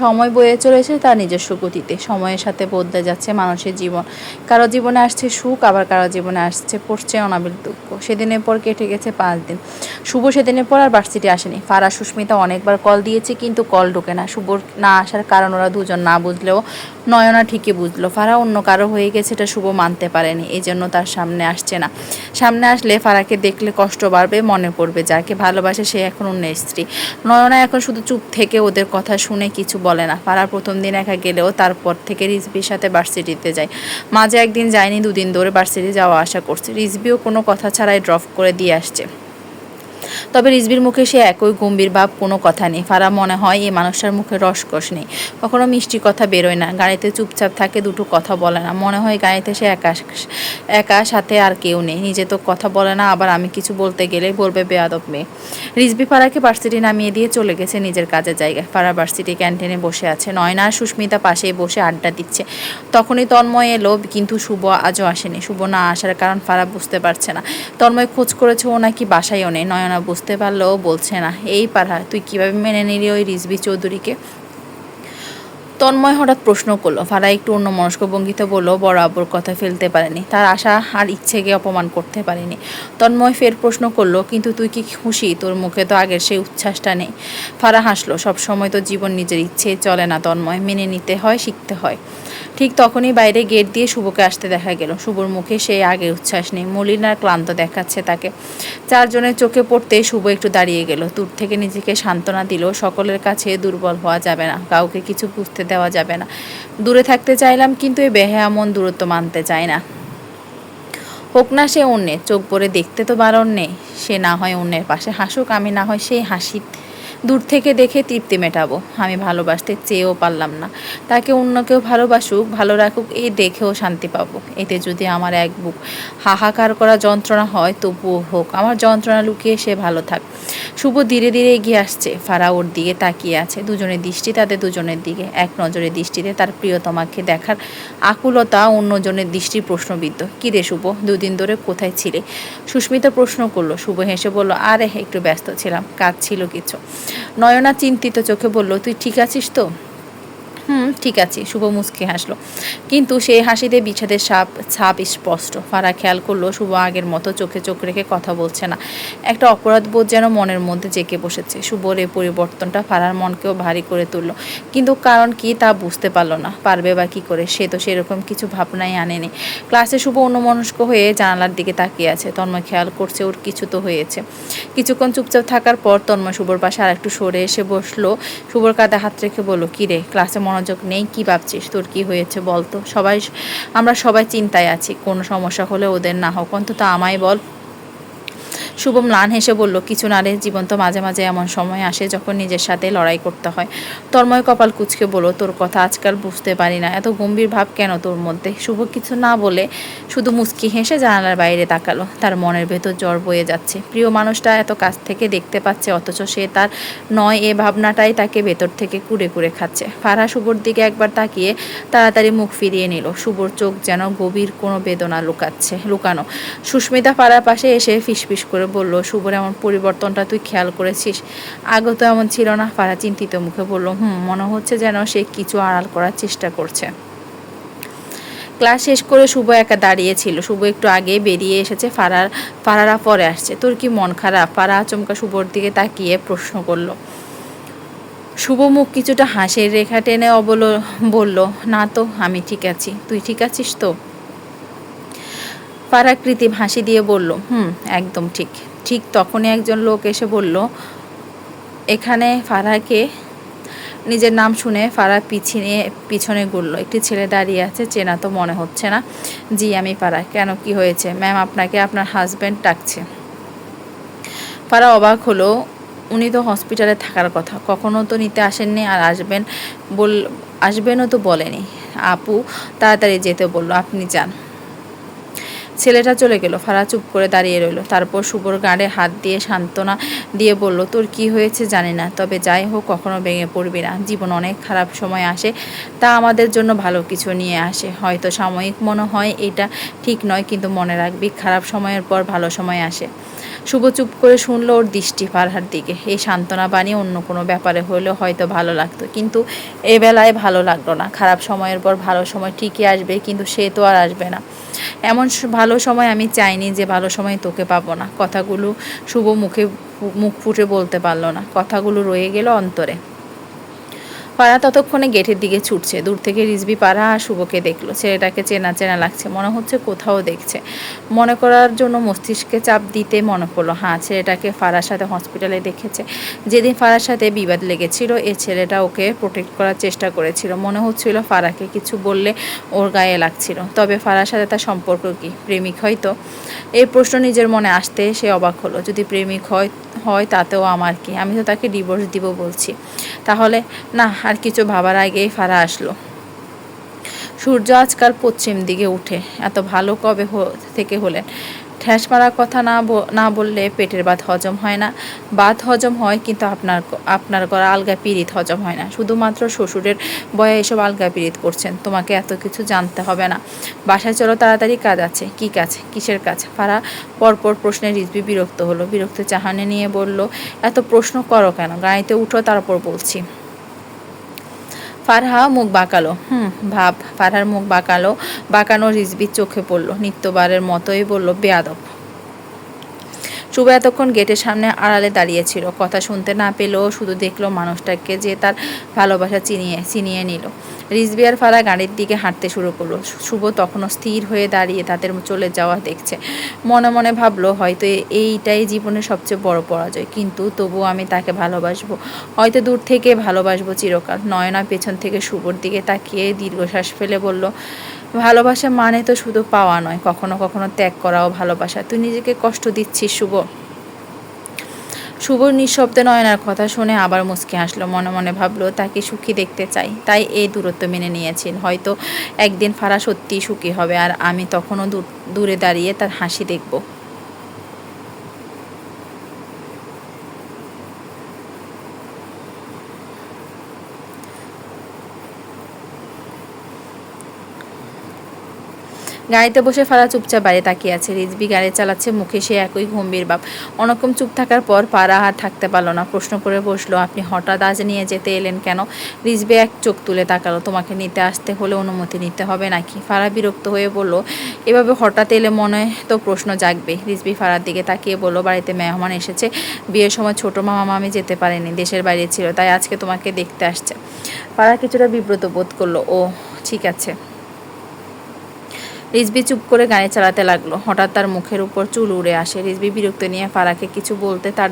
সময় বয়ে চলেছে তার নিজস্ব গতিতে। সময়ের সাথে বদলে যাচ্ছে মানুষের জীবন। কারও জীবনে আসছে সুখ, আবার কারও জীবনে আসছে পড়ছে অনাবিল দুঃখ। সেদিনের পর কেটে গেছে পাঁচ দিন। শুভ সেদিনের পর আর ভার্সিটি আসেনি। ফারা সুস্মিতা অনেকবার কল দিয়েছে, কিন্তু কল ঢোকে না। শুভ না আসার কারণ ওরা দুজন না বুঝলেও নয়না ঠিকই বুঝলো। ফারা অন্য কারও হয়ে গেছে, এটা শুভ মানতে পারেনি এই জন্য তার সামনে আসছে না। সামনে আসলে ফারাকে দেখলে কষ্ট বাড়বে, মনে পড়বে যাকে ভালোবাসে সে এখন অন্যের স্ত্রী। নয়না এখন শুধু চুপ থেকে ওদের কথা শুনে কিছু বলে না। ফারা প্রথম দিন একা গেলেও তারপর থেকে রিজবির সাথে ভার্সিটিতে যায়। মাঝে একদিন যায়নি, দুদিন ধরে ভার্সিটি যাওয়া আশা করছে। রিজবিও কোনো কথা ছাড়াই ড্রপ করে দিয়ে আসছে। তবে রিজবির মুখে সে একই গম্ভীর ভাব, কোনো কথা নেই। ফারা মনে হয় এই মানুষটার মুখে রসকস নেই। কখনো মিষ্টি কথা বেরোয় না। গাড়িতে চুপচাপ থাকে, দুটো কথা বলে না। মনে হয় গাড়িতে সে একা একা সাথে আর কেউ নেই। নিজে তো কথা বলে না, আবার আমি কিছু বলতে গেলে বলবে বেয়াদব মেয়ে। রিজবি ফারাকে ভার্সিটি নামিয়ে দিয়ে চলে গেছে নিজের কাজের জায়গায়। ফারা ভার্সিটি ক্যান্টিনে বসে আছে। নয়না আর সুস্মিতা পাশে বসে আড্ডা দিচ্ছে। তখনই তন্ময় এলো, কিন্তু শুভ আজও আসেনি। শুভ না আসার কারণ ফারা বুঝতে পারছে না। তন্ময় খোঁজ করেছে ও নাকি বাসায়ও নেই। নয়না বুঝতে পারলেও বলছে, না, এই পারা তুই কীভাবে মেনে নিলি ওই রিজবি চৌধুরীকে? তন্ময় হঠাৎ প্রশ্ন করল ফারা একটু অন্য মনস্ক ভঙ্গিতে বলল বড় কথা ফেলতে পারেনি। তার আশা আর ইচ্ছেকে অপমান করতে পারেনি। তন্ময় ফের প্রশ্ন করল, কিন্তু তুই কি খুশি? তোর মুখে তো আগের সেই উচ্ছ্বাসটা নেই। ফারা হাসলো সব সময় তো জীবন নিজের ইচ্ছে চলে না তন্ময়, মেনে নিতে হয়, শিখতে হয়। ঠিক তখনই বাইরে গেট দিয়ে শুভকে আসতে দেখা গেল। শুভর মুখে সেই আগে উচ্ছ্বাস নেই। মলিনার ক্লান্ত দেখাচ্ছে তাকে। চারজনের চোখে পড়তে শুভ একটু দাঁড়িয়ে গেল। দূর থেকে নিজেকে সান্ত্বনা দিল, সকলের কাছে দুর্বল হওয়া যাবে না, কাউকে কিছু বুঝতে দেওয়া যাবে না। দূরে থাকতে চাইলাম, কিন্তু এই বেহেয়া মন দূরত্ব মানতে চায় না। হোক না সে অন্যের, চোখ পরে দেখতে তো বারণ নেই। সে না হয় অন্যের পাশে হাসুক, আমি না হয় সেই হাসি দূর থেকে দেখে তৃপ্তি মেটাবো। আমি ভালোবাসতে চেয়েও পারলাম না। তাকে অন্য কেউ ভালোবাসুক, ভালো রাখুক, এই দেখেও শান্তি পাবো। এতে যদি আমার এক বুক হাহাকার করা যন্ত্রণা হয়, তবুও হোক, আমার যন্ত্রণা লুকিয়ে সে ভালো থাক। শুভ ধীরে ধীরে এগিয়ে আসছে। ফারা ওর দিকে তাকিয়ে আছে। দুজনের দৃষ্টি তাদের দুজনের দিকে। এক নজরের দৃষ্টিতে তার প্রিয়তমাকে দেখার আকুলতা, অন্যজনের দৃষ্টি প্রশ্নবিদ্ধ। কী রে শুভ, দুদিন ধরে কোথায় ছিলে? সুস্মিতা প্রশ্ন করল। শুভ হেসে বলল, আরে, একটু ব্যস্ত ছিলাম, কাজ ছিল কিছু। নয়না চিন্তিত চোখে বলল তুই ঠিক আছিস তো? হুম, ঠিক আছে, শুভ মুচকি হাসলো। কিন্তু সেই হাসিতে বিছাদের সাপ ছাপ স্পষ্ট। ফারা খেয়াল করল, শুভ আগের মতো চোখে চোখ রেখে কথা বলছে না। একটা অপরাধ বোধ যেন মনের মধ্যে জেঁকে বসেছে। শুভর এই পরিবর্তনটা ফারার মনকেও ভারী করে তুললো। কিন্তু কারণ কি তা বুঝতে পারল না। পারবে বা কি করে, সে তো সেরকম কিছু ভাবনাই আনেনি। ক্লাসে শুভ অন্যমনস্ক হয়ে জানালার দিকে তাকিয়ে আছে। তন্ময় খেয়াল করছে ওর কিছু তো হয়েছে। কিছুক্ষণ চুপচাপ থাকার পর তন্ময় শুভর পাশে আর একটু সরে এসে বসল। শুভর কাঁধে হাত রেখে বলল, কী রে, ক্লাসে মনোযোগ নেই, কি ভাবছিস? তোর কি হয়েছে বলতো সবাই, আমরা সবাই চিন্তায় আছি, কোনো সমস্যা হলে ওদের না হোক। অন্তত আমায় বল শুভ ম্লান হেসে বলল, কিছু না রে, জীবন তো মাঝে মাঝে এমন সময় আসে যখন নিজের সাথে লড়াই করতে হয়। তন্ময় কপাল কুচকে বলো তোর কথা আজকাল বুঝতে পারি না। এত গম্ভীর ভাব কেন তোর মধ্যে? শুভ কিছু না বলে শুধু মুচকি হেসে জানালার বাইরে তাকালো। তার মনের ভেতর জ্বর বয়ে যাচ্ছে। প্রিয় মানুষটা এত কাছ থেকে দেখতে পাচ্ছে, অথচ সে তার নয় এ ভাবনাটাই তাকে ভেতর থেকে কুড়ে কুড়ে খাচ্ছে। ফারহা শুভর দিকে একবার তাকিয়ে তাড়াতাড়ি মুখ ফিরিয়ে নিল। শুভর চোখ যেন গভীর কোনো বেদনা লুকাচ্ছে, লুকানো। সুস্মিতা ফারার পাশে এসে ফিসফিস করে বলল, শুভর, এমন পরিবর্তনটা তুই খেয়াল করেছিস? আগে তো এমন ছিল না, ফারা চিন্তিত মুখে বলল, হুম, মনে হচ্ছে যেন সে কিছু আড়াল করার চেষ্টা করছে। ক্লাস শেষ করে শুভ একা দাঁড়িয়েছিল। শুভ একটু আগে বেরিয়ে এসেছে, ফারার, ফারারা পরে আসছে। তোর কি মন খারাপ? ফারা আচমকা শুভর দিকে তাকিয়ে প্রশ্ন করল। শুভ মুখ কিছুটা হাসির রেখা টেনে অবল, বলল, না তো, আমি ঠিক আছি। তুই ঠিক আছিস তো? পারাকৃতি হাসি দিয়ে বলল, হুম, একদম ঠিক। ঠিক তখনই একজন লোক এসে বলল, এখানে ফারাকে নিজের নাম শুনে ফারা পিছিয়ে, পিছনে ঘুরলো। একটি ছেলে দাঁড়িয়ে আছে, চেনা তো মনে হচ্ছে না। জি, আমি ফারা কেন, কি হয়েছে? ম্যাম, আপনাকে আপনার হাজব্যান্ড ডাকছে। ফারা অবাক হলো, উনি তো হসপিটালে থাকার কথা। কখনো তো নিতে আসেননি আর আসবেন বল, আসবেনও তো বলেনি। আপু, তাড়াতাড়ি যেতে বলল, আপনি যান। ছেলেটা চলে গেল। ফারা চুপ করে দাঁড়িয়ে রইল। তারপর শুভর গাড়ে হাত দিয়ে সান্ত্বনা দিয়ে বলল, তোর কি হয়েছে জানি না, তবে যাই হোক, কখনো ভেঙে পড়বি না। জীবন অনেক খারাপ সময় আসে, তা আমাদের জন্য ভালো কিছু নিয়ে আসে। হয়তো সাময়িক মনে হয় এটা ঠিক নয়, কিন্তু মনে রাখবি, খারাপ সময়ের পর ভালো সময় আসে। শুভ চুপ করে শুনলো ওর দৃষ্টি ফারহার দিকে। এই সান্ত্বনা বাণী অন্য কোনো ব্যাপারে হলে হয়তো ভালো লাগতো। কিন্তু এ বেলায় ভালো লাগল না। খারাপ সময়ের পর ভালো সময় ঠিকই আসবে, কিন্তু সে তো আর আসবে না। এমন ভালো সময় আমি চাইনি যে ভালো সময় তোকে পাবো না। কথাগুলো শুভ মুখে মুখ ফুটে বলতে পারল না। কথাগুলো রয়ে গেল অন্তরে। পাড়া ততক্ষণে গেটের দিকে ছুটছে। দূর থেকে রিজবি পাড়া আর শুভকে দেখল। ছেলেটাকে চেনা চেনা লাগছে, মনে হচ্ছে কোথাও দেখছে। মনে করার জন্য মস্তিষ্কে চাপ দিতে মনে পড়ল। হ্যাঁ ছেলেটাকে ফারার সাথে হসপিটালে দেখেছে। যেদিন ফারার সাথে বিবাদ লেগেছিল, এ ছেলেটা ওকে প্রোটেক্ট করার চেষ্টা করেছিল। মনে হচ্ছিল ফারাকে কিছু বললে ওর গায়ে লাগছিল। তবে ফারার সাথে তার সম্পর্ক কি? প্রেমিক হয়তো এই প্রশ্ন নিজের মনে আসতে সে অবাক হলো। যদি প্রেমিক হয় হয় তাতেও আমার কি? আমি তো তাকে ডিভোর্স দিব বলছি। তাহলে না আর কিছু ভাবার আগেই ফারা আসলো। সূর্য আজকাল পশ্চিম দিকে উঠে, এত ভালো কবে থেকে হলেন? ঠ্যাস মারার কথা না বললে পেটের ভাত হজম হয় না। ভাত হজম হয় কিন্তু আপনার আপনার করা আলগা পিরিত হজম হয় না। শুধুমাত্র শ্বশুরের বয়ে এসব আলগা পিরিত করছেন। তোমাকে এত কিছু জানতে হবে না। বাসায় চলো, তাড়াতাড়ি কাজ আছে। কি কাজ? কিসের কাজ? ফারা পরপর প্রশ্নে রিজবি বিরক্ত হলো। বিরক্ত চাহানে নিয়ে বলল, এত প্রশ্ন করো কেন? গাড়িতে উঠো, তারপর বলছি। ফারহা মুখ বাঁকালো। হুম, ভাব, ফারহার মুখ বাঁকালো। বাঁকানো রিজবির চোখে পড়ল। নিত্যবারের মতোই বলল, বেয়াদব। শুভ এতক্ষণ গেটের সামনে আড়ালে দাঁড়িয়েছিল। কথা শুনতে না পেলেও শুধু দেখল মানুষটাকে যে তার ভালোবাসা চিনিয়ে চিনিয়ে নিল। রিজবি আর ফারা গাড়ির দিকে হাঁটতে শুরু করল। শুভ তখনও স্থির হয়ে দাঁড়িয়ে তাদের চলে যাওয়া দেখছে। মনে মনে ভাবলো, হয়তো এইটাই জীবনের সবচেয়ে বড় পরাজয়। কিন্তু তবুও আমি তাকে ভালোবাসবো। হয়তো দূর থেকে ভালোবাসবো চিরকাল। নয়না পেছন থেকে শুভর দিকে তাকিয়ে দীর্ঘশ্বাস ফেলে বলল, ভালোবাসা মানে তো শুধু পাওয়া নয়, কখনো কখনো ত্যাগ করাও ভালোবাসা। তুই নিজেকে কষ্ট দিচ্ছিস, শুভ। শুভ নিঃশব্দে নয়নার কথা শুনে আবার মুচকি হাসলো। মনে মনে ভাবলো, তাকে সুখী দেখতে চাই। তাই এই দূরত্ব মেনে নিয়েছেন। হয়তো একদিন ফারা সত্যিই সুখী হবে, আর আমি তখনও দূরে দাঁড়িয়ে তার হাসি দেখব। গাড়িতে বসে ফারা চুপচাপ বাইরে তাকিয়ে আছে। রিজবি গাড়ি চালাচ্ছে মুখে সে একই গম্ভীর বাপ অনকম চুপ থাকার পর পাড়া আর থাকতে পারল না। প্রশ্ন করে বসল, আপনি হঠাৎ আজ নিয়ে যেতে এলেন কেন? রিজবি এক চোখ তুলে তাকালো, তোমাকে নিতে আসতে হলে অনুমতি নিতে হবে নাকি? ফারা বিরক্ত হয়ে বলল, এভাবে হঠাৎ এলে মনে তো প্রশ্ন জাগবে রিজবি ফারার দিকে তাকিয়ে বলল, বাড়িতে মেহমান এসেছে। বিয়ের সময় ছোট মামা, মামি যেতে পারেনি। দেশের বাইরে ছিল, তাই আজকে তোমাকে দেখতে আসছে। ফারা কিছুটা বিব্রত বোধ করল ও ঠিক আছে। রিজবি চুপ করে গাড়ি চালাতে লাগল। হঠাৎ তার মুখের উপর চুল উড়ে আসে। রিজবি বিরক্ত নিয়ে ফারাকে কিছু বলতে তার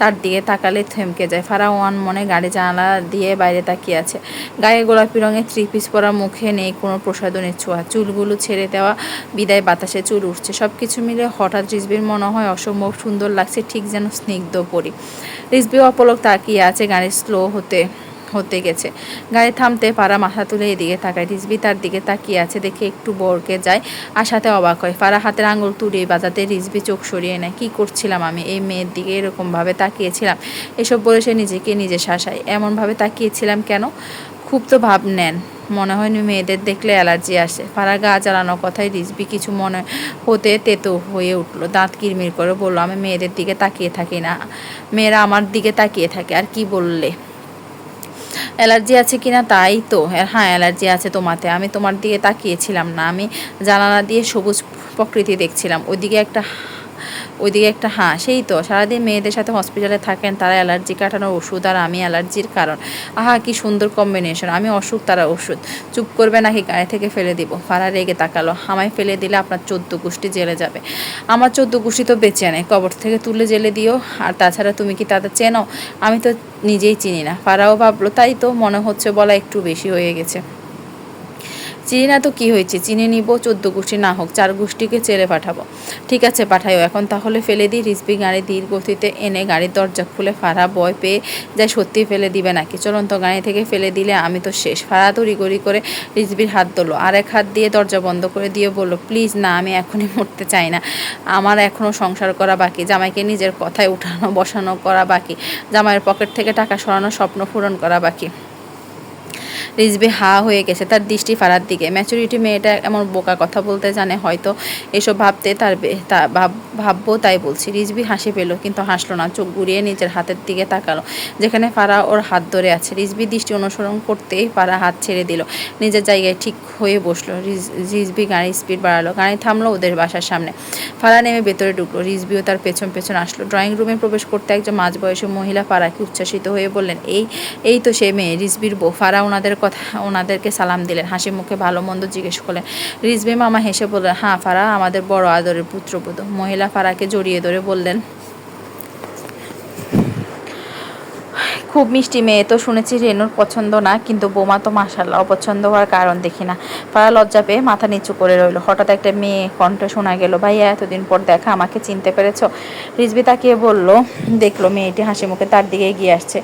তার দিকে তাকালে থেমকে যায়। ফারা ওয়ান মনে গাড়ি জানালা দিয়ে বাইরে তাকিয়ে আছে। গায়ে গোলাপি রঙের থ্রি পিস পরা মুখে নেই কোনো প্রসাধনের ছোঁয়া। চুলগুলো ছেড়ে দেওয়া বিদায় বাতাসে চুল উঠছে। সব কিছু মিলে হঠাৎ রিজবির মনে হয় অসম্ভব সুন্দর লাগছে, ঠিক যেন স্নিগ্ধ পরি। রিজবি অপলক তাকিয়ে আছে গাড়ি স্লো হতে। হতে গেছে। গাড়ি থামতে পারা মাথা তুলে এদিকে তাকায়। রিজবি তার দিকে তাকিয়ে আছে দেখে একটু বরকে যায়। আর সাথে অবাক হয়। ফারা হাতের আঙুল তুলে বাজাতে রিজবি চোখ সরিয়ে নেয়। কি করছিলাম আমি? এই মেয়ের দিকে এরকমভাবে তাকিয়েছিলাম? এসব বলে সে নিজেকে নিজে শাসায়। এমনভাবে তাকিয়েছিলাম কেন? খুব তো ভাব নেন। মনে হয় মেয়েদের দেখলে অ্যালার্জি আসে। ফারা গা জ্বালানোর কথায় রিজবি কিছু মনে হতে তেতো হয়ে উঠল। দাঁত কিরমির করে বলল, আমি মেয়েদের দিকে তাকিয়ে থাকি না। মেয়েরা আমার দিকে তাকিয়ে থাকে। আর কি বললে? অ্যালার্জি আছে কিনা তাই তো। হ্যাঁ অ্যালার্জি আছে তোমাতে। আমি তোমার দিকে তাকিয়েছিলাম না। আমি জানালা দিয়ে সবুজ প্রকৃতি দেখছিলাম। ওইদিকে একটা ওইদিকে একটা হাঁ সেই তো, সারাদিন মেয়েদের সাথে হসপিটালে থাকেন, তারা অ্যালার্জি কাটানোর ওষুধ আর আমি অ্যালার্জির কারণ। আহা, কি সুন্দর কম্বিনেশন আমি অসুখ, তারা ওষুধ। চুপ করবে নাকি, গায়ে থেকে ফেলে দিব। ফারা রেগে তাকালো হামায় ফেলে দিলে আপনার চোদ্দ গোষ্ঠী জেলে যাবে। আমার চোদ্দ গোষ্ঠী তো বেঁচে নেয় কবর থেকে তুলে জেলে দিও। আর তাছাড়া তুমি কি তাদের চেনো? আমি তো নিজেই চিনি না। ফারাও ভাবলো, তাই তো মনে হচ্ছে বলা একটু বেশি হয়ে গেছে। চিনি না তো কি হয়েছে? চিনি নিব, চোদ্দ গোষ্ঠী, না হোক, চার গোষ্ঠীকে চেলে পাঠাবো। ঠিক আছে, পাঠাইও। এখন তাহলে ফেলে দিই রিসবি গাড়ি ধীর গতিতে এনে গাড়ির দরজা খুলে ফাড়া বয় পেয়ে যায়, সত্যি ফেলে দিবে নাকি? চলন্ত গাড়ি থেকে ফেলে দিলে আমি তো শেষ। ফাড়া তড়িগড়ি করে রিসবির হাত ধরলো আর এক হাত দিয়ে দরজা বন্ধ করে দিয়ে বলল, প্লিজ না, আমি এখনই মরতে চাই না। আমার এখনও সংসার করা বাকি। জামাইকে নিজের কথায় উঠানো, বসানো করা বাকি। জামাইয়ের পকেট থেকে টাকা সরানো, স্বপ্ন পূরণ করা বাকি। রিজবি হা হয়ে গেছে, তার দৃষ্টি ফারার দিকে। ম্যাচুরিটি মেয়েটা এমন বোকা কথা বলতে জানে, হয়তো এসব ভাবতে তার ভাববো তাই বলছি। রিজবি হাসি পেল, কিন্তু হাসলো না, চোখ ঘুরিয়ে নিজের হাতের দিকে তাকালো, যেখানে ফারা ওর হাত ধরে আছে। রিজবি দৃষ্টি অনুসরণ করতেই ফারা হাত ছেড়ে দিল, নিজের জায়গায় ঠিক হয়ে বসল। রিজ- রিজবি গাড়ির স্পিড বাড়ালো, গাড়ি থামলো ওদের বাসার সামনে। ফারা নেমে ভেতরে ঢুকলো, রিজবিও তার পেছন পেছন আসলো। ড্রয়িং রুমে প্রবেশ করতে একজন মাঝবয়সী মহিলা ফারাকে উচ্ছ্বাসিত হয়ে বললেন, এই এই তো সে মেয়ে, রিজবির বউ। ফারা ওনাদের কথা ওনাদেরকে সালাম দিলেন। হাসি মুখে ভালো মন্দ জিজ্ঞেস করলেন রিজবি মামা হেসে বললেন হ্যাঁ ফারা আমাদের বড় আদরের পুত্রবধূ। মহিলা ফারাকে জড়িয়ে ধরে বললেন খুব মিষ্টি মেয়ে, তো শুনেছি রেনুর পছন্দ না, কিন্তু বোমা তো মাসাল্লাহ অপছন্দ হওয়ার কারণ দেখি না। পাড়া লজ্জা পেয়ে মাথা নিচু করে রইল। হঠাৎ একটা মেয়ে কণ্ঠ শোনা গেল, ভাইয়া, এতদিন পর দেখা, আমাকে চিনতে পেরেছ? রিজবি তাকিয়ে বলল, দেখল মেয়েটি হাসি মুখে তার দিকে এগিয়ে আসছে।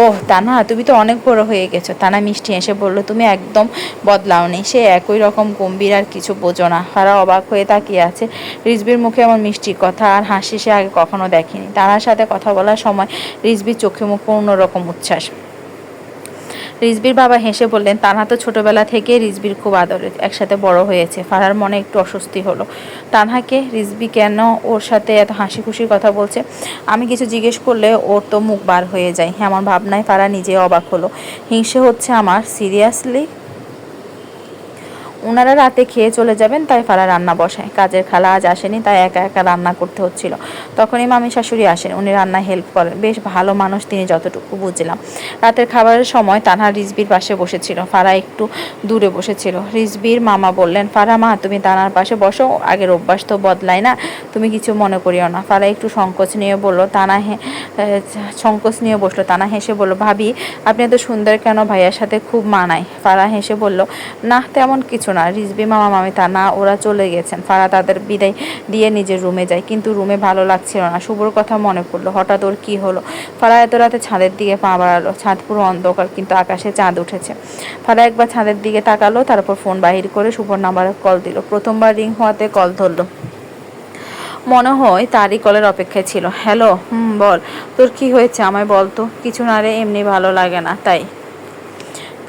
ওহ তানা তুমি তো অনেক বড় হয়ে গেছো। তানা মিষ্টি এসে বলল, তুমি একদম বদলাওনি, সে একই রকম গম্ভীর আর কিছু বোঝো না। ফারা অবাক হয়ে তাকিয়ে আছে। রিজবির মুখে এমন মিষ্টি কথা আর হাসি সে আগে কখনো দেখেনি। তানার সাথে কথা বলার সময় রিজবির চোখে মুখে অন্যরকম উচ্ছ্বাস। রিজবির বাবা হেসে বললেন, তানহা তো ছোটবেলা থেকে রিজবির খুব আদরে, একসাথে বড় হয়েছে। ফারার মনে একটু অস্বস্তি হলো। তানহাকে রিজবি কেন ওর সাথে এত হাসি খুশির কথা বলছে? আমি কিছু জিজ্ঞেস করলে ওর তো মুখ বার হয়ে যায়। আমার ভাবনায় ফারা নিজে অবাক হলো। হিংসে হচ্ছে আমার। সিরিয়াসলি ওনারা রাতে খেয়ে চলে যাবেন, তাই ফারা রান্না বসায়। কাজের খালা আজ আসেনি, তাই একা একা রান্না করতে হচ্ছিল। তখনই মামি শাশুড়ি আসেন, উনি রান্না হেল্প করেন। বেশ ভালো মানুষ তিনি যতটুকু বুঝলাম। রাতের খাবারের সময় তানহা রিজবির পাশে বসেছিল। ফারা একটু দূরে বসেছিল। রিজবির মামা বললেন, ফারা মা, তুমি তানার পাশে বসো, আগের অভ্যাস তো বদলায় না। তুমি কিছু মনে করিও না। ফারা একটু সংকোচ নিয়ে বলল তানা সংকোচ নিয়ে বসল। তানা হেসে বলল, ভাবি, আপনি এত সুন্দর কেন ভাইয়ার সাথে খুব মানায়? ফারা হেসে বলল, না, তেমন কিছু না রিজবি মামা, মামি, তা না, ওরা চলে গেছেন। ফারা তাদের বিদায় দিয়ে নিজের রুমে যায়, কিন্তু রুমে ভালো লাগছিল না। শুভর কথা মনে পড়ল, হঠাৎ ওর কী হলো? ফারা এত রাতে ছাদের দিকে পা বাড়ালো, ছাদ পুরো অন্ধকার, কিন্তু আকাশে চাঁদ উঠেছে। ফারা একবার ছাদের দিকে তাকালো, তারপর ফোন বাহির করে শুভর নাম্বারে কল দিল। প্রথমবার রিং হওয়াতে কল ধরলো। মনে হয় তারই কলের অপেক্ষায় ছিল। হ্যালো হুম, বল, তোর কি হয়েছে? আমায় বল তো। কিছু না রে, এমনি ভালো লাগে না, তাই।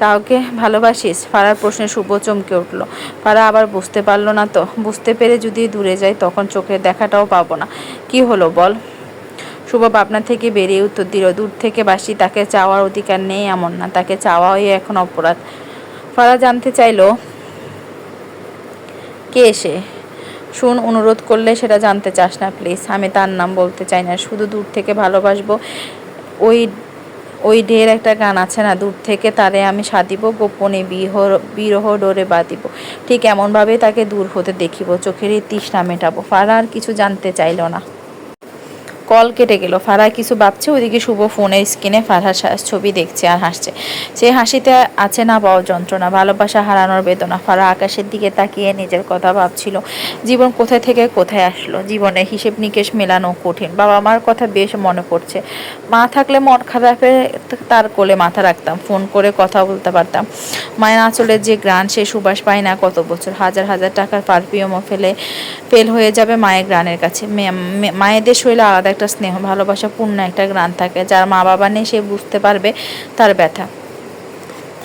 কাউকে ভালোবাসিস? ফারার প্রশ্নে শুভ চমকে উঠল। ফারা আবার বুঝতে পারল না তো। বুঝতে পেরে যদি দূরে যাই, তখন চোখের দেখাটাও পাবো না। কি হলো বল? শুভ পাবনা থেকে বেরিয়ে উত্তর দিল, দূর থেকে বাসি, তাকে চাওয়ার অধিকার নেই এমন না। তাকে চাওয়াই এখন অপরাধ। ফারা জানতে চাইলো, কে এসে শুন, অনুরোধ করলে সেটা জানতে চাস না, প্লিজ। আমি তার নাম বলতে চাই না। শুধু দূর থেকে ভালোবাসবো। ওই ওই ঢের একটা গান আছে না, দূর থেকে তারে আমি সাধিব, গোপনে বিহ বিরহ ডোরে বাঁধিব। ঠিক এমনভাবে তাকে দূর হতে দেখিব, চোখের তৃষ্ণা মেটাবো। ফারা আর কিছু জানতে চাইল না। কল কেটে গেল। ফারা কিছু ভাবছে ওইদিকে শুভ ফোনের স্ক্রিনে ফারহার ছবি দেখছে আর হাসছে। সে হাসিতে আছে না পাওয়া যন্ত্রণা, ভালোবাসা হারানোর বেদনা। ফারা আকাশের দিকে তাকিয়ে নিজের কথা ভাবছিল, জীবন কোথায় থেকে কোথায় আসলো? জীবনে হিসেব নিকেশ মেলানো কঠিন। বাবা মার কথা বেশ মনে পড়ছে। মা থাকলে মন খারাপে তার কোলে মাথা রাখতাম, ফোন করে কথা বলতে পারতাম। মায়ের আঁচলের যে গ্রান সে সুবাস পায় না কত বছর। হাজার হাজার টাকার পারফিউমও ফেলে, ফেল হয়ে যাবে মায়ের গ্রানের কাছে। মায়েদের শরীরে আলাদা একটা স্নেহ, ভালোবাসা পূর্ণ একটা গ্রাণ থাকে। যার মা বাবা নেই, সে বুঝতে পারবে তার ব্যথা।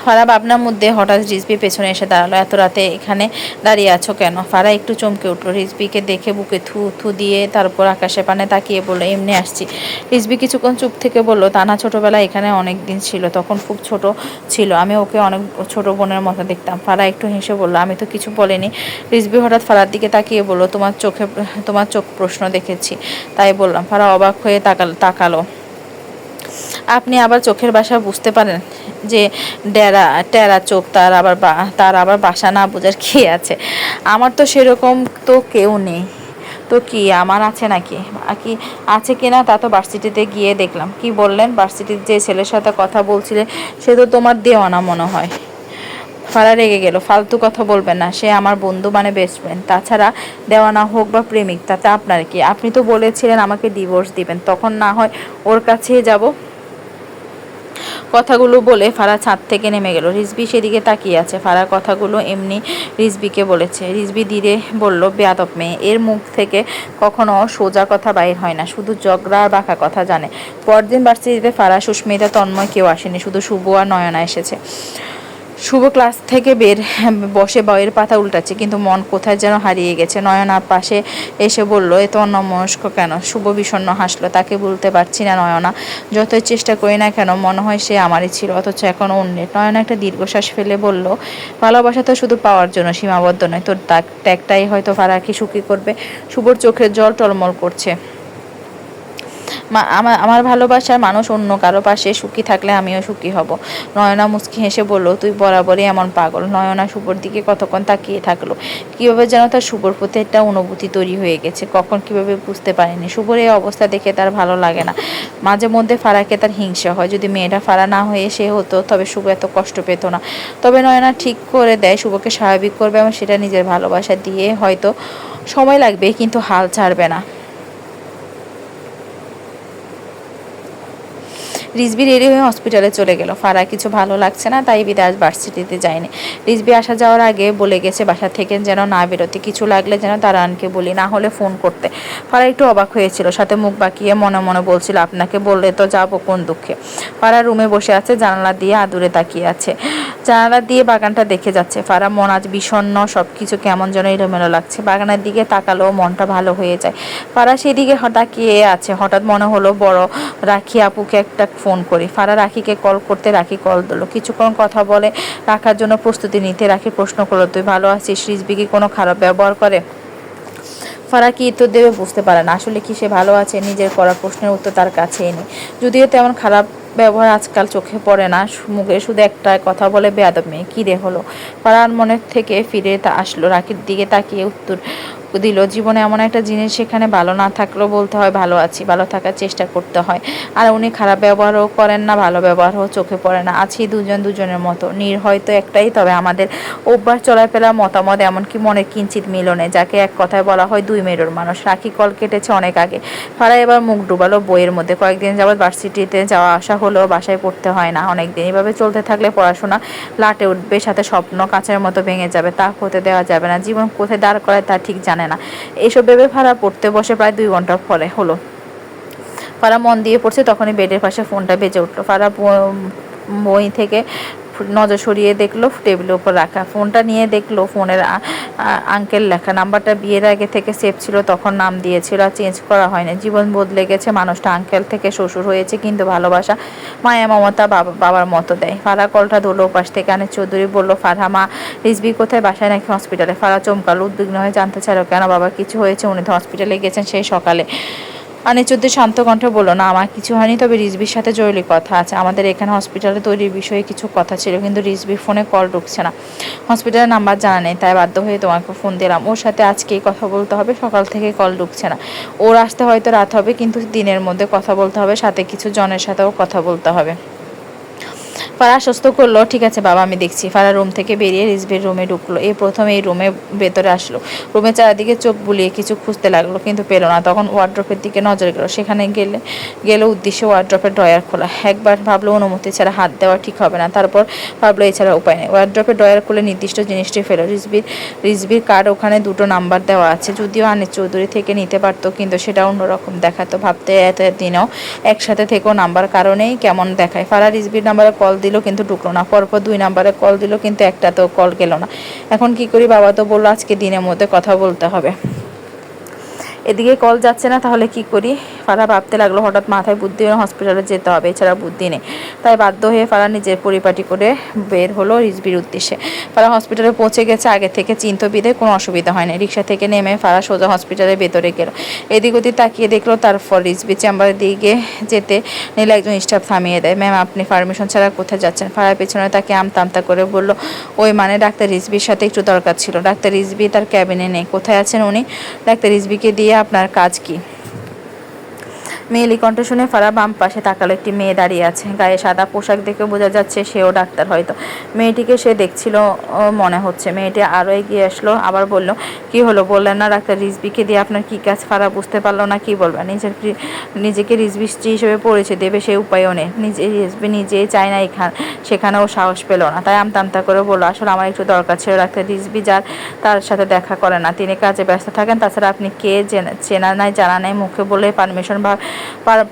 ফারা ভাবনার মধ্যে হঠাৎ রিজবি পেছনে এসে দাঁড়াল। এত রাতে এখানে দাঁড়িয়ে আছো কেন? ফারা একটু চমকে উঠল। রিজবিকে দেখে বুকে থু থু দিয়ে তারপর আকাশে পানে তাকিয়ে বলল, এমনি আসছি। রিজবি কিছুক্ষণ চুপ থেকে বলল, তানা ছোটবেলায় এখানে অনেক দিন ছিল, তখন খুব ছোট ছিল। আমি ওকে অনেক ছোট বোনের মতো দেখতাম। ফারা একটু হেসে বলল, আমি তো কিছু বলিনি। রিজবি হঠাৎ ফারার দিকে তাকিয়ে বলল, তোমার চোখে, তোমার চোখ প্রশ্ন দেখেছি। তাই বললাম। ফারা অবাক হয়ে তাকাল, তাকালো। আপনি আবার চোখের বাসা বুঝতে পারেন যে ডেরা, টেরা চোখ, তার আবার তার আবার বাসা না বোঝার কি আছে? আমার তো সেরকম তো কেউ নেই। তো কি, আমার আছে নাকি? কি আছে কি না তা তো ভার্সিটিতে গিয়ে দেখলাম। কি বললেন? ভার্সিটির যে ছেলের সাথে কথা বলছিলে, সে তো তোমার দেওয়ানা মনে হয়। ফারা রেগে গেল, ফালতু কথা বলবেন না, সে আমার বন্ধু মানে বেস্ট ফ্রেন্ড তাছাড়া দেওয়ানা হোক বা প্রেমিক, তাতে আপনার কি? আপনি তো বলেছিলেন আমাকে ডিভোর্স দিবেন, তখন না হয় ওর কাছেই যাব। কথাগুলো বলে ফারা ছাদ থেকে নেমে গেল। রিজবি সেদিকে তাকিয়ে আছে। ফারা কথাগুলো এমনি রিজবিকে বলেছে। রিজবি ধীরে বলল, বেয়াদব মেয়ে, এর মুখ থেকে কখনো সোজা কথা বাইর হয় না। শুধু জগড়া আর বাঁকা কথা জানে। পরদিন ভার্সিটিতে ফারা, সুস্মিতা, তন্ময় কেউ আসেনি। শুধু শুভ আর নয়না এসেছে। শুভ ক্লাস থেকে বের বসে বইয়ের পাতা উল্টাচ্ছে, কিন্তু মন কোথায় যেন হারিয়ে গেছে। নয়নার পাশে এসে বলল এত অন্যমনস্ক কেন? শুভ বিষণ্ণ হাসলো, তাকে বলতে পারছি না নয়না। যতই চেষ্টা করি না কেন, মনে হয় সে আমারই ছিল, অথচ এখন অন্যের। নয়না একটা দীর্ঘশ্বাস ফেলে বলল, ভালোবাসা তো শুধু পাওয়ার জন্য সীমাবদ্ধ নয়, তোর ত্যাগ ত্যাগটাই হয়তো ফারাকি সুখী করবে। শুভর চোখের জল টলমল করছে। আমার আমার ভালোবাসার মানুষ অন্য কারও পাশে সুখী থাকলে আমিও সুখী হব। নয়না মুচকি হেসে বলল, তুই বরাবরই এমন পাগল। নয়না শুভর দিকে কতক্ষণ তাকিয়ে থাকল। কীভাবে যেন তার শুভর প্রতি একটা অনুভূতি তৈরি হয়ে গেছে, কখন কীভাবে বুঝতে পারেনি। শুভর এই অবস্থা দেখে তার ভালো লাগে না। মাঝে মধ্যে ফারাকে তার হিংসা হয়। যদি মেয়েটা ফারা না হয়ে সে হতো, তবে শুভ এত কষ্ট পেত না। তবে নয়না ঠিক করে দেয়, শুভকে স্বাভাবিক করবে এবং সেটা নিজের ভালোবাসা দিয়ে হয়তো সময় লাগবে, কিন্তু হাল ছাড়বে না। রিজবি রেডি হয়ে হসপিটালে চলে গেল। ফারা কিছু ভালো লাগছে না, তাই বিদাস ভার্সিটিতে যায়নি। রিজবি আসা যাওয়ার আগে বলে গেছে, বাসা থেকে যেন না বেরোতে। কিছু লাগলে যেন তারানকে বলি, না হলে ফোন করতে। ফারা একটু অবাক হয়েছিল, সাথে মুখ বাঁকিয়ে মনে মনে বলছিল, আপনাকে বললে তো যাব কোন দুঃখে? ফারা রুমে বসে আছে, জানালা দিয়ে আদুরে তাকিয়ে আছে। জানালা দিয়ে বাগানটা দেখে যাচ্ছে। ফারা মন আজ বিষণ্ণ সব কিছু কেমন যেন এলোমেলো লাগছে। বাগানের দিকে তাকালেও মনটা ভালো হয়ে যায়। ফারা সেদিকে তাকিয়ে আছে। হঠাৎ মনে হলো, বড় রাখি আপুকে একটা ফোন করি। ফারা রাখিকে কল করতে রাখি কল দিল। কিছুক্ষণ কথা বলে রাখার জন্য প্রস্তুতি নিতে রাখি প্রশ্ন করল, তুই ভালো আছিস? রিজবি কোনো খারাপ ব্যবহার করে? ফারা কি উত্তর দেবে বুঝতে পারে না। আসলে কি সে ভালো আছে? নিজের করা প্রশ্নের উত্তর তার কাছেই নেই। যদিও তেমন খারাপ ব্যবহার আজকাল চোখে পড়ে না। মুখে শুধু একটা কথা বলে, বেয়াদব মেয়ে, কী রে হলো? ফারার মনের থেকে ফিরে তা আসলো। রাখির দিকে তাকিয়ে উত্তর দিল। জীবনে এমন একটা জিনিস সেখানে ভালো না থাকলেও বলতে হয়, ভালো আছি, ভালো থাকার চেষ্টা করতে হয়। আর উনি খারাপ ব্যবহারও করেন না, ভালো ব্যবহারও চোখে পড়ে না। আছি দুজন দুজনের মতো। নীর হয়তো একটাই, তবে আমাদের অভ্যাস চলাফেরা মতামত এমনকি মনের কিঞ্চিত মিলনে, যাকে এক কথায় বলা হয় দুই মেরুর মানুষ। রাখি কল কেটেছে অনেক আগে। ফারা এবার মুখ ডুবালো বইয়ের মধ্যে। কয়েকদিন যাবৎ ভার্সিটিতে যাওয়া আসা হলেও বাসায় পড়তে হয় না। অনেকদিন এভাবে চলতে থাকলে পড়াশোনা লাটে উঠবে, সাথে স্বপ্ন কাঁচের মতো ভেঙে যাবে। তা হতে দেওয়া যাবে না। জীবন কোথায় দাঁড় করায় তা ঠিক জানে না। এইসব ভেবে ফারা পড়তে বসে প্রায় দুই ঘণ্টা পরে হলো। ফারা মন দিয়ে পড়ছে, তখনই বেডের পাশে ফোনটা বেজে উঠল। ফারা বই থেকে নজর সরিয়ে দেখল, টেবিলের উপর রাখা। ফোনটা নিয়ে দেখল, ফোনের আঙ্কেল লেখা। নাম্বারটা বিয়ের আগে থেকে সেভ ছিল, তখন নাম দিয়েছিল আর চেঞ্জ করা হয়নি। জীবন বদলে গেছে, মানুষটা আঙ্কেল থেকে শ্বশুর হয়েছে, কিন্তু ভালোবাসা মায়া, মমতা বাবা বাবার মতো দেয়। ফারা কলটা ধরলো পাশ থেকে, আনে চৌধুরী বলল ফারহা মা রিজবি কোথায়? বাসায় নাকি হসপিটালে ফারা চমকালো, উদ্বিগ্ন হয়ে, জানতে চাইলো কেন বাবা? কিছু হয়েছে? উনি তো হসপিটালে গেছেন সেই সকালে। আনে চোদ্দ শান্ত কণ্ঠে বলল, না, আমার কিছু হয়নি, তবে রিজবির সাথে জরুরি কথা আছে। আমাদের এখানে হসপিটালে তৈরির বিষয়ে কিছু কথা ছিল, কিন্তু রিজবির ফোনে কল ঢুকছে না। হসপিটালের নাম্বার জানা নেই, তাই বাধ্য হয়ে তোমাকে ফোন দিলাম। ওর সাথে আজকেই কথা বলতে হবে, সকাল থেকে কল ঢুকছে না। ওর আসতে হয়তো রাত হবে, কিন্তু দিনের মধ্যে কথা বলতে হবে, সাথে কিছু জনের সাথেও কথা বলতে হবে। ফারা আশ্বস্ত করল, ঠিক আছে বাবা, আমি দেখছি। ফারা রুম থেকে বেরিয়ে রিজভির রুমে ঢুকলো। এই প্রথম এই রুমে ভেতরে আসলো। রুমে চারিদিকে চোখ বুলিয়ে কিছু খুঁজতে লাগল, কিন্তু পেল না। তখন ওয়ার্ড্রপের দিকে নজর গেল। সেখানে গেলে গেলে উদ্দেশ্যে ওয়ার্ড্রপের ড্রয়ার খোলা। একবার ভাবলো, অনুমতি ছাড়া হাত দেওয়া ঠিক হবে না। তারপর ভাবলো, এছাড়া উপায় নেই। ওয়ার্ড্রপের ড্রয়ার খুলে নির্দিষ্ট জিনিসটি ফেলো। রিজবির রিজবির কার্ড ওখানে দুটো নাম্বার দেওয়া আছে। যদিও আনিস চৌধুরী থেকে নিতে পারতো, কিন্তু সেটা অন্যরকম দেখাতো। ভাবতে এত দিনেও একসাথে থেকেও নাম্বার কারণেই কেমন দেখায়? ফারা রিজবির নাম্বারে কল দিল। কিন্তু ঢুকলো না। পরপর দুই নাম্বারে কল দিল কিন্তু একটা তো কল গেল না। এখন কি করি? বাবা তো বলল আজকে দিনের মধ্যে কথা বলতে হবে। এদিকে কল যাচ্ছে না, তাহলে কি করি? ফারা ভাবতে লাগল, হঠাৎ মাথায় বুদ্ধি হসপিটালে যেতে হবে, এছাড়া বুদ্ধি নেই। তাই বাধ্য হয়ে ফারা নিজের পরিপাটি করে বের হলো রিজবির উদ্দেশ্যে। ফারা হসপিটালে পৌঁছে গেছে, আগে থেকে চিন্তা বিধে কোনো অসুবিধা হয়নি। রিক্সা থেকে নেমে ফারা সোজা হসপিটালের ভেতরে গেল। এদিক ওদিক তাকিয়ে দেখল, তারপর রিজবি চেম্বারের দিকে যেতে নিলে একজন স্টাফ থামিয়ে দেয়। ম্যাম আপনি পারমিশন ছাড়া কোথায় যাচ্ছেন? ফারার পেছনে তাকে আমতা আমতা করে বলল, ওই মানে ডাক্তার রিজবির সাথে একটু দরকার ছিল। ডাক্তার রিজবি তার ক্যাবিনে নেই। কোথায় আছেন উনি? ডাক্তার রিজবিকে দিয়ে, আপনার কাজ কি? মেয়েলি কণ্ঠ শুনে ফারা বাম পাশে তাকালো, একটি মেয়ে দাঁড়িয়ে আছে। গায়ে সাদা পোশাক দেখে বোঝা যাচ্ছে সেও ডাক্তার হয়তো। মেয়েটিকে সে দেখছিল মনে হচ্ছে। মেয়েটি আরও এগিয়ে আসলো, আবার বলল, কি হলো? বললেন না ডাক্তার রিজবিকে দিয়ে আপনার কি কাজ? ফারা বুঝতে পারল না কি বলবেন নিজের নিজেকে রিজবি স্ত্রী হিসেবে পরিচয় দেবে সে উপায়ও নেই। নিজে রিজবি নিজেই চায় না এখান, সেখানেও সাহস পেল না। তাই আমতা আমতা করে বলল, আসলে আমার একটু দরকার ছিল ডাক্তার রিজবি যার, তার সাথে দেখা করে না। তিনি কাজে ব্যস্ত থাকেন। তাছাড়া আপনি কে চেনা নাই, জানা নাই, মুখে বলে পারমিশন বা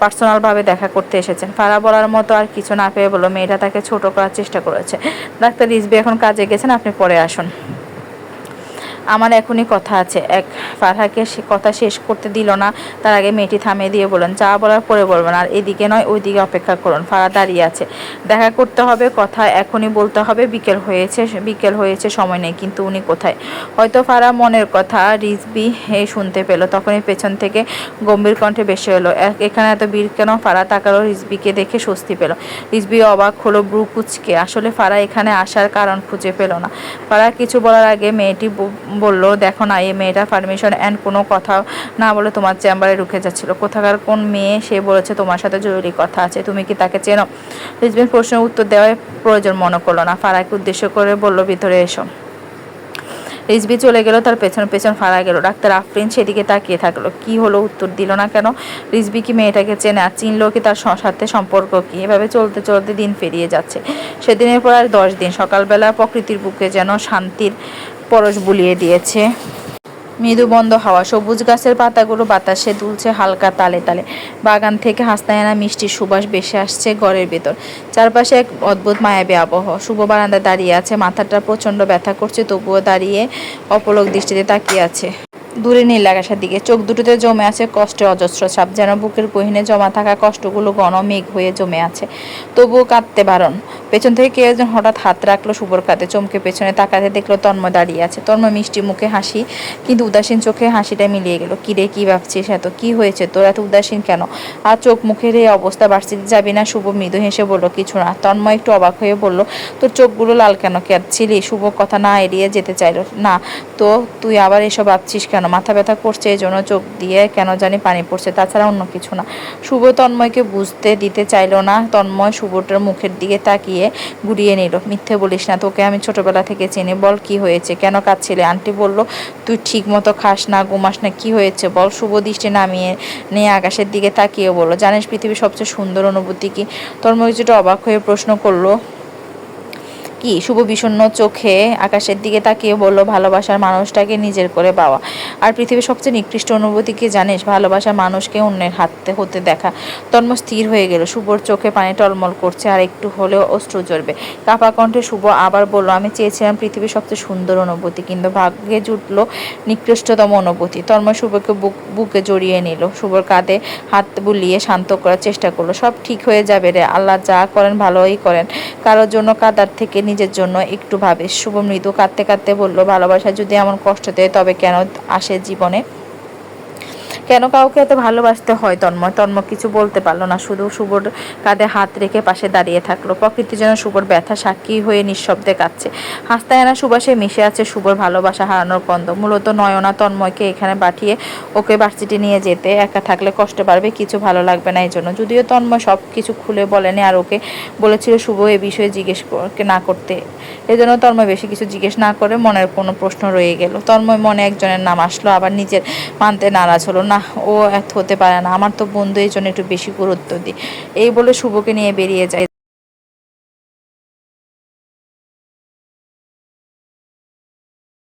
পার্সোনালভাবে দেখা করতে এসেছেন। ফারা বলার মতো আর কিছু না পেয়ে বলো মেয়েটা তাকে ছোট করার চেষ্টা করেছে। ডাক্তার রিজবি এখন কাজে গেছেন, আপনি পরে আসুন। আমার এখনই কথা আছে। এক ফারহাকে সে কথা শেষ করতে দিল না। তার আগে মেয়েটি থামিয়ে দিয়ে বললেন, যা বলার পরে বলবেন, আর এদিকে নয়, ওইদিকে অপেক্ষা করুন। ফারা দাঁড়িয়ে আছে। দেখা করতে হবে, কথা এখনই বলতে হবে। বিকেল হয়েছে বিকেল হয়েছে, সময় নেই, কিন্তু উনি কোথায়? হয়তো ফারা মনের কথা রিজবি শুনতে পেল। তখনই পেছন থেকে গম্ভীর কণ্ঠে বেসে এলো, "এ- এখানে এত বীর কেন? ফারা তাকালো রিজবিকে দেখে স্বস্তি পেল। রিজবি অবাক হলো, ব্রু, কুচকে। আসলে ফারা এখানে আসার কারণ খুঁজে পেল না। ফারা কিছু বলার আগে মেয়েটি বলল, দেখো না, এই মেয়েটা পারমিশন অ্যান্ড কোনো কথা না বলে তোমার চেম্বারে ঢুকে যাচ্ছিল। কোথাকার কোন মেয়ে, সে বলেছে তোমার সাথে জরুরি কথা আছে, তুমি কি তাকে চেনো? রিজবিন প্রশ্নের উত্তর দেওয়ার প্রয়োজন মনে করল না। ফারাকে উদ্দেশ্য করে বলল, ভিতরে এসো। রিজবি চলে গেল, তার পেছন পেছন ফারা গেল। ডাক্তার আফরিন সেদিকে তাকিয়ে থাকল। কি হলো? উত্তর দিল না কেন? রিজবি কি মেয়েটাকে চেনে? আর চিনলো কি তার সাথে সম্পর্ক কি? এভাবে চলতে চলতে দিন পেরিয়ে যাচ্ছে। সেদিনের পর আর দশ দিন। সকালবেলা প্রকৃতির বুকে যেন শান্তির পরশ বুলিয়ে দিয়েছে। মৃদু বন্ধ হাওয়া, সবুজ গাছের পাতাগুলো বাতাসে দুলছে হালকা তালে তালে। বাগান থেকে হাসনায়না মিষ্টি সুবাস বেশে আসছে ঘরের ভেতর। চারপাশে এক অদ্ভুত মায়াবী আবহাওয়া শুভ বারান্দায় দাঁড়িয়ে আছে, মাথাটা প্রচণ্ড ব্যথা করছে, তবুও দাঁড়িয়ে অপলক দৃষ্টিতে তাকিয়ে আছে। দূরে নীল আকাশের দিকে। চোখ দুটোতে জমে আছে কষ্টে অজস্র ছাপ, যেন বুকের গহিনে জমা থাকা কষ্টগুলো ঘন মেঘ হয়ে জমে আছে। তবুও কাঁদতে বারণ। পেছন থেকে কেউ একজন হঠাৎ হাত রাখল শুভর কাঁধে, চমকে পেছনে তাকাতে দেখল তন্ময় দাঁড়িয়ে আছে। তন্ময় মিষ্টি মুখে হাসি, কিন্তু উদাসীন চোখে হাসিটা মিলিয়ে গেল। কিরে কি ভাবছিস এত? কি হয়েছে? তোর এত উদাসীন কেন? আর চোখ মুখের এই অবস্থা বাড়ছিতে যাবি না? শুভ মৃদু হেসে বলল, কিছু না। তন্ময় একটু অবাক হয়ে বলল, তোর চোখগুলো লাল কেন? কাঁদছিলি? শুভ কথা না এড়িয়ে যেতে চাইলো, না, তো তুই আবার এসব ভাবছিস কেন? মাথা ব্যথা করছে, এই জন্য চোখ দিয়ে কেন জানি পানি পড়ছে, তাছাড়া অন্য কিছু না। শুভ তন্ময়কে বুঝতে দিতে চাইলো না, তন্ময় শুভটার মুখের দিকে তাকিয়ে গুড়িয়ে নিল। মিথ্যে বলিস না, তোকে আমি ছোটবেলা থেকে চিনি, বল কি হয়েছে? কেন কাঁদছিলে? আন্টি বলল, তুই ঠিক মতো খাস না, ঘুমাস না, কি হয়েছে? বল। শুভ দৃষ্টি নামিয়ে নিয়ে আকাশের দিকে তাকিয়ে বলল, জানিস পৃথিবীর সবচেয়ে সুন্দর অনুভূতি কি? তন্ময় কিছুটা অবাক হয়ে প্রশ্ন করল কি? শুভ বিষণ্ণ চোখে আকাশের দিকে তাকিয়ে বলল, ভালোবাসার মানুষটাকে নিজের করে পাওয়া। আর পৃথিবীর সবচেয়ে নিকৃষ্ট অনুভূতি কি জানিস? ভালোবাসার মানুষকে অন্যের হাতে হতে দেখা। তন্ম স্থির হয়ে গেল। শুভর চোখে পানি টলমল করছে, আর একটু হলেও অশ্রু জ্বরবে কাপা কণ্ঠে শুভ আবার বলল, আমি চেয়েছিলাম পৃথিবীর সবচেয়ে সুন্দর অনুভূতি, কিন্তু ভাগ্যে জুটলো নিকৃষ্টতম অনুভূতি। তন্ময় শুভকে বুক, বুকে জড়িয়ে নিল। শুভর কাঁধে হাত বুলিয়ে শান্ত করার চেষ্টা করল। সব ঠিক হয়ে যাবে রে, আল্লাহ যা করেন ভালোই করেন। কারোর জন্য কাদার থেকে নিজের জন্য একটু ভাবে। শুভ মৃদু কাঁদতে কাঁদতে বলল, ভালোবাসা যদি এমন কষ্ট দেয়, তবে কেন আসে জীবনে? কেন কাউকে এত ভালোবাসতে হয়? তন্ময় তন্ময় কিছু বলতে পারল না। শুধু শুভর কাঁধে হাত রেখে পাশে দাঁড়িয়ে থাকল। প্রকৃতি যেন শুভর ব্যথা সাক্ষী হয়ে নিঃশব্দে কাঁদছে। হাস্তায়না সুবাসে মিশে আছে শুভর ভালোবাসা হারানোর গন্ধ মূলত নয়না তন্ময়কে এখানে পাঠিয়ে ওকে ভার্সিটি নিয়ে যেতে একা থাকলে কষ্ট পারবে, কিছু ভালো লাগবে না এই জন্য যদিও তন্ময় সব কিছু খুলে বলেনি, আর ওকে বলেছিল শুভ এ বিষয়ে জিজ্ঞেস না করতে। এজন্য তন্ময় বেশি কিছু জিজ্ঞেস না করে মনের কোনো প্রশ্ন রয়ে গেল। তন্ময় মনে একজনের নাম আসলো, আবার নিজের মানতে নারাজ হলো। না ও হতে পারে না। আমার তো বন্ধু এই জন্য একটু বেশি গুরুত্ব দিই। এই বলে শুভকে নিয়ে বেরিয়ে যায়